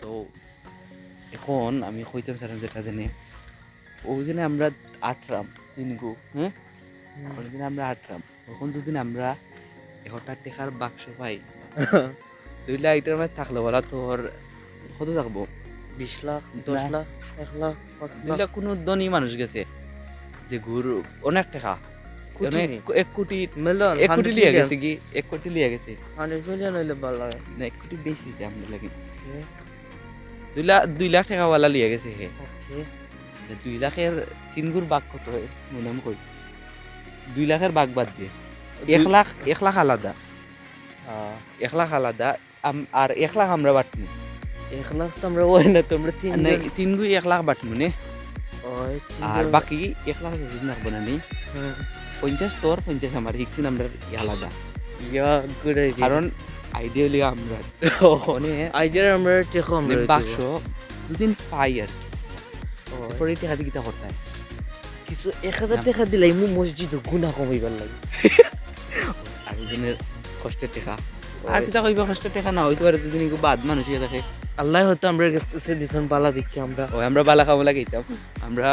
তো এখন আমি কইতে চাইলাম যেটা জেনে ওই দিনে আমরা আটরাম তিনগু হ্যাঁ? ওই দিনে আমরা আটরাম। তখন যদি আমরা টেকার বাক্স পাই দুই লাখ এটার মধ্যে থাকল বলা তোর কত থাকব? বিশ লাখ দশ। লাখ? এক লাখ পাঁচ লাখ। কোনো ধনী মানুষ গেছে যে ঘুর অনেক টাকা। এক কোটি মিলন এক কোটি লিয়ে গেছে কি? এক কোটি লিয়ে গেছে। হান্ড্রেড মিলিয়ন হইলে ভালো লাগে। না এক কোটি বেশি দিতে আমরা লাগে। দুই লাখ দুই লাখ টাকা ওয়ালা লিয়ে গেছে হে। দুই লাখের তিন গুণ বাঘ কত হয়? মনে আমি কই। দুই লাখের বাঘ বাদ দিয়ে। এক লাখ এক লাখ আলাদা। এক লাখ আলাদা। আর এক লাখ আমরা বাটমু। এক লাখ তো আমরা ওই না তোমরা তিন তিন গুই এক লাখ বাটমু নে। আর বাকি এক লাখ রাখব নি পঞ্চাশ তোর পঞ্চাশ আমার হিক্সিন আমরা আলাদা। ইয়া গুড কারণ আইডিয়ালি আমরা। মানে আইডিয়া আমরা টেকো আমরা বাক্স দুদিন পাই আর কি। এরপরে টাকা দিয়ে কিতা করতে কিছু এক হাজার টাকা দিলাই মু মসজিদ গুণা কমাইবার লাগে। আর দুদিনের কষ্টের টাকা। আর কিতা কইবা কষ্টের টাকা না হইতে পারে দুদিন বাদ মানুষ ইয়ে থাকে আল্লাহ হয়তো আমরা কাছে দিছেন বালা দেখি আমরা। ওই আমরা বালা খাব লাগাইতাম আমরা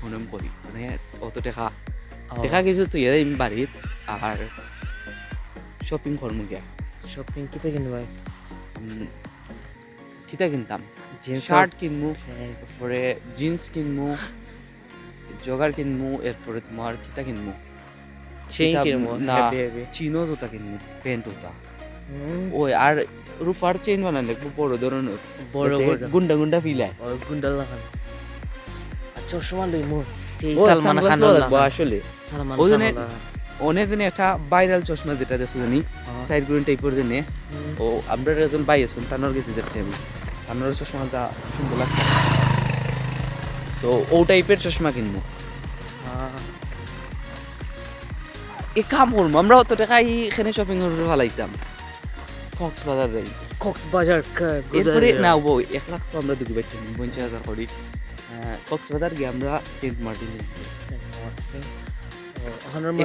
হনম করি। মানে অত টাকা টাকা কিছু তুই আমি বাড়িত আর শপিং করমু গিয়া। শপিং কিতে কিনবা ভাই? কিতা কিনতাম? জিন্স শার্ট কিনমু এরপরে জিন্স কিনমু জগার কিনমু এরপরে তোমার কিতা কিনমু চেইন কিনবো না। চিনো জুতা কিনমু প্যান্ট জুতা। ওই আর রুফার চেইন বানালে খুব বড় ধরনের। বড় গুন্ডা গুন্ডা ফিলায় লাগান আর চশমা লই মু সেই সালমান খান আসলে। ওই খান অনেক দিনে একটা ভাইরাল চশমা যেটা দেখছ জানি সাইড গ্রিন টাইপের জেনে ও আমরা একজন ভাই আছেন তানোর গেছে দেখছি আমি। তানোর চশমাটা সুন্দর লাগছে। তো ও টাইপের চশমা কিনবো। এ কাম করব আমরা অত টাকা এখানে শপিং করে ফেলাইতাম। কক্সবাজার যাই। কক্সবাজার এরপরে না বউ এক লাখ তো আমরা দুটো পাইতাম পঞ্চাশ হাজার করি। আহ, কক্সবাজার গিয়ে আমরা সেন্ট মার্টিন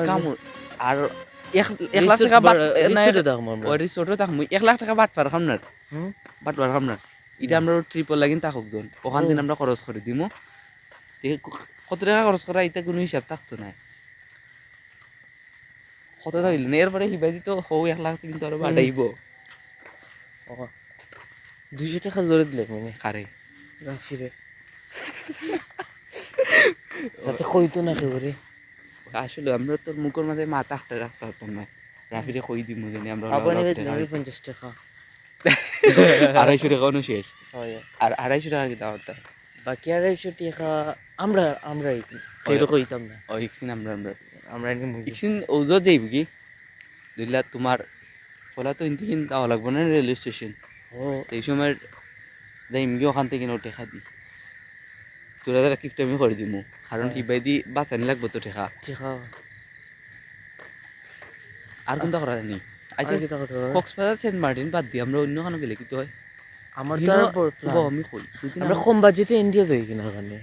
কাম আর এক এক লাখ টাকা বাট না ওই রিসোর্টও থাকব এক লাখ টাকা বাট পার খাম না। বাট পার খাম না। এটা আমরা ট্রিপল লাগিন থাকুক জন ওখান দিন আমরা খরচ করে দিমু কত টাকা খরচ করা এটা কোনো হিসাব থাকতো না কত থাকলে না? এরপরে হিবাই দিত হৌ এক লাখ কিন্তু আরও বাড়াইব দুইশো টাকা ধরে দিলে মানে। কারে রাফিরে তাতে কইতো না কেবরে আসলে আমরা তোর মুখের মাঝে মাথা একটা রাখতে পারতাম না। রাফিরে কই দিমু জানি আমরা পঞ্চাশ টাকা। আড়াইশো টাকা অনু শেষ। হয়। আর আড়াইশো টাকা কি দাও তা বাকি আড়াইশো টাকা আমরা আমরা কেউ কইতাম না। ও ইকসিন আমরা আমরা। আমরা ইকসিন ওজো যাইব কি? দিলা তোমার ফলা তো ইন্তি কিন লাগবো না রেল স্টেশন। ও। এই সময় যাইম গিয়ে ওখান থেকে নোটে খাদি তোরা যারা কিফট আমি করে দিমু। কারণ। কিবাই দি বাঁচানি লাগবো তো টেকা টাকা আর কোনটা করা জানি? আচ্ছা? কক্সবাজার সেন্ট মার্টিন বাদ দিয়ে আমরা অন্য খানো গেলে কিন্তু হয়? আমার তো। আমি কই আমরা কম বাজেটে ইন্ডিয়া যাই কিনা ওখানে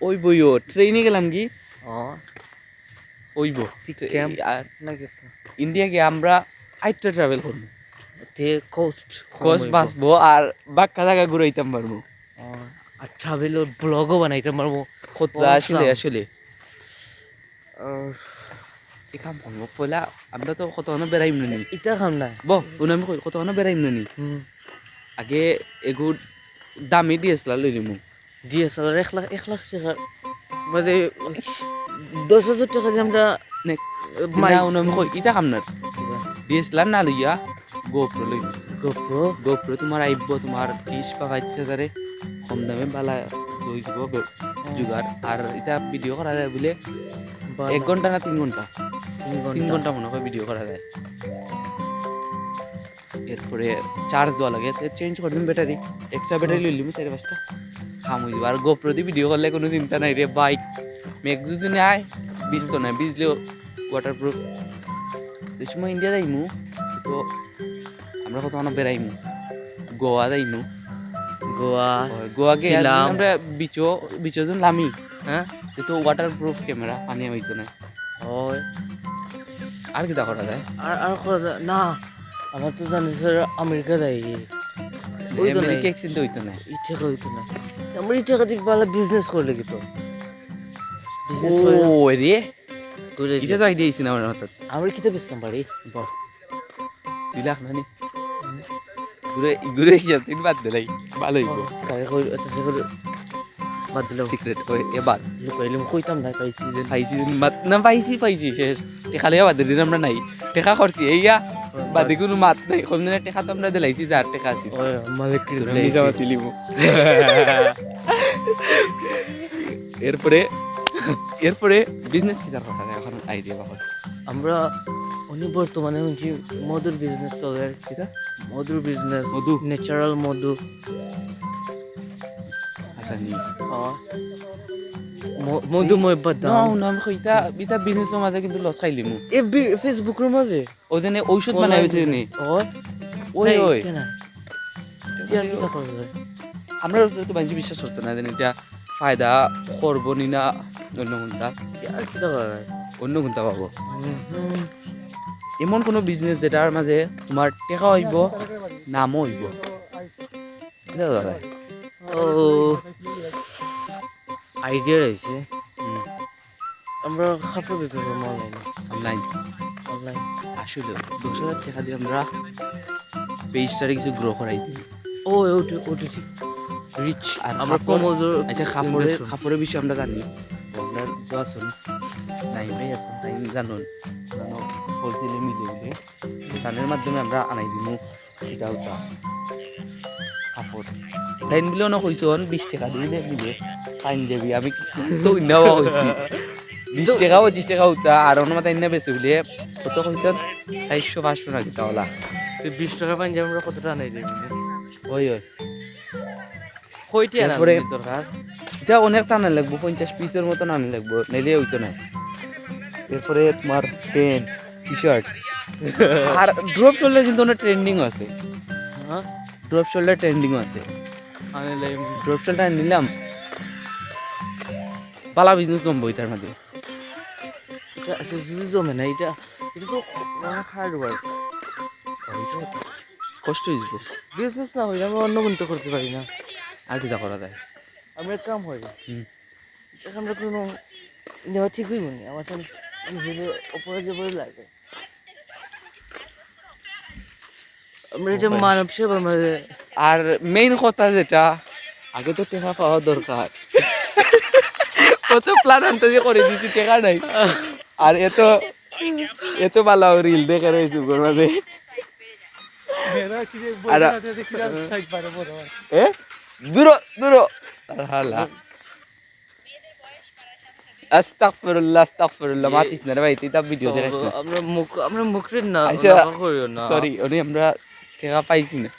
ওই বইও ট্রেনে গেলাম কি? ও ওইব ইন্ডিয়া গিয়ে আমরা আইটটা ট্রাভেল করব। কোস্ট কোচ বাঁচবো আর বাক্কা জায়গা ঘুরাইতাম পারব। আর ট্রাভেল ব্লগও বানাইতে পারব। খতরা আসলে. আসলে। কি কাম করব পয়লা আমরা তো কত বেড়াইম না ইটা খাম না। ব উনি আমি কই কত বেড়াইম না আগে এগু দামি ডিএসএলআর লই নিমু ডিএসএলআর এক লাখ এক লাখ টাকা। মানে দশ হাজার টাকা দিয়ে আমরা নে মাই- না উনি আমি কই ইটা কাম না। ডিএসএলআর না লইয়া গোপ্রো লই গোপ্রো গোপ্রো তোমার আইব তোমার ত্রিশ বা পঁয়ত্রিশ হাজারে। কম দামে বালা যাব জুগার আর এটা ভিডিও করা যায় বলে এক ঘণ্টা না তিন ঘণ্টা? তিন ঘণ্টা। মনে হয় ভিডিও করা যায়। এরপরে চার্জ দেওয়া লাগে চেঞ্জ করে দিন ব্যাটারি এক্সট্রা ব্যাটারি লই লিমু চারি পাঁচটা। খাম হয়ে যাবে আর গোপ্রো দিয়ে ভিডিও করলে কোনো চিন্তা নাই রে বাইক মেঘ যদি আয় বিজ তো নাই বিজলেও ওয়াটার প্রুফ যে সময় ইন্ডিয়া যাইমু তো আমরা কত মানে বেড়াইমু? গোয়া যাইমু। গোয়া গোয়া ছিলাম। আমরা বিচো বিচো যখন লামি হ্যাঁ? তো ওয়াটার প্রুফ ক্যামেরা পানি হইতো না হয় আর কিটা করা যায়? আর আর করা না আমার তো জানিস আমেরিকা যাই আমেরিকা এক্সচেঞ্জ হইতো না। ইচ্ছে হইতো না। আমরা ইচ্ছে কাছে ভালো বিজনেস করলে কি তো। বিজনেস ও রে। করে এটা তো আইডিয়া না আমার মাথাত আমরা কিতে বেচতাম পারি বাহ। দুই লাখ না। ঘুরে ঘুরে গিয়ে তিন বাদ দিলাই ভালো হইব। তাকে কই তাকে করে বাদ দিলাম। সিক্রেট কই এবার। লুকাইলে কইতাম না পাইছি যে পাইছি মাত না পাইছি পাইছি শেষ। টেকা লেগে বাদ দিন আমরা নাই। টেকা করছি এইয়া বাদে কোনো মাত নাই। কম দিনে টেকা তো আমরা দিলাইছি যার টেকা আছে। মালিক নিজা মাতি লিবো এরপরে এরপরে বিজনেস কি তার কথা? এখন আইডিয়া বাহর আমরা উনি বর্তমানে হচ্ছে মধুর বিজনেস চলে আর কি। কিটা মধুর বিজনেস মধু? ন্যাচারাল মধু। আচ্ছা নি। ম- মধুময় না বাদাম না আমি কইতা বিতা বিজনেস মাঝে কিন্তু লস খাইলি মু এ ফেসবুকের মাঝে ওদিনে ঔষধ বানাই হয়েছে নি। ওই ওই আমরা তো মানুষ বিশ্বাস করতো না যেন এটা ফায়দা করব নি না অন্য কোনটা। অন্য কোনটা পাবো। এমন কোনো বিজনেস যেটার মাঝে তোমার টেকা হইব নামও হইব ও আইডিয়া রয়েছে আমরা কাপড় বিক্রি করব অনলাইনে অনলাইন অনলাইন আসলে দশ হাজার টাকা দিয়ে আমরা পেজটারে কিছু গ্রো করাই দিই ও ওটা ওটা ঠিক রিচ আর আমরা প্রমোজর আচ্ছা কাপড়ের বিষয়ে আমরা জানি। আমরা তো আসুন নাই ভাই আসুন তাই জানুন হোলসেলে মিলে বলে তাদের মাধ্যমে আমরা আনাই দিব এটা ওটা। কাপড়। লাইন দিলেও না কইছন বিশ টাকা দিলে দিবে। ফাইন যাবি আমি তো নেওয়া হয়েছি বিশ টাকা পঁচিশ টাকা উঠা। আর অন্য মাথা ইন্না বেশি বলে কত কইছন চারশো পাঁচশো নাকি তাহলে তুই বিশ টাকা যে আমরা কত টাকা নাই দেবি? ওই ওই। কইটি আনা দরকার? এটা অনেক টানা লাগবো পঞ্চাশ পিসের মতন আনা লাগবো। নাইলে হইতো না। এরপরে তোমার প্যান্ট টি শার্ট আর ড্রপ শোল্ডার কিন্তু অনেক ট্রেন্ডিং আছে। হ্যাঁ? ড্রপ শোল্ডার ট্রেন্ডিং আছে। লাই ড্রপ শোল্ডার নিলাম। পালা বিজনেস জমবো এটার মধ্যে। এটা জমে না এটা এটা তো হার্ড ওয়ার্ক কষ্ট হয়ে যাব। বিজনেস না হইলে আমরা অন্য কোনো করতে পারি না। আর কি করা যায়? আমরা এক কাম হয় হুম। এখন আমরা কোনো নেওয়া ঠিক হইব না। আমার তো যে বলে লাগে। আমরা এটা মানব সেবা মানে আর মেইন কথা যেটা আগে তো টেকা পাওয়া দরকার। কত প্ল্যান আনতে যে করে দিছি টেকা নাই। আর এত এত ভালো রিল দেখে রয়েছে ওর মাঝে। দূর দূর। হালা আস্তাগফিরুল্লাহ আস্তাগফিরুল্লাহ মাতিস না রে ভাই তুই তা ভিডিও দেখাইছ না আমরা মুখ আমরা না আচ্ছা, না করিও না। সরি ওনি আমরা টেকা পাইছি না।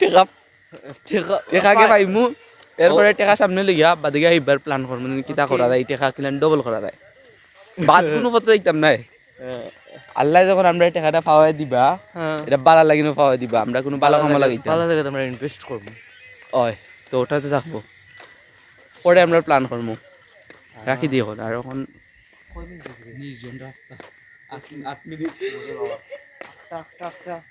টেকা টেকা টেকাকে পাইমু। এরপরে টেকা সামনে লইয়া বাদিকে এইবার প্ল্যান করব কিতা করা যায় টেকা কিলান ডবল করা যায়। বাদ কোনো পথে নাই। আল্লাহ যখন আমরা টাকাটা পাওয়াই দিবা হ্যাঁ। এটা বালা লাগিনো পাওয়াই দিবা আমরা কোনো বালা কামা লাগাইতাম ভালো লাগে আমরা ইনভেস্ট করব ওই তো ওটাতে থাকব। পরে আমরা প্ল্যান করব রাখি দিয়ে এখন আর এখন নিজন রাস্তা। আট মিনিট। টাক টাক টাক।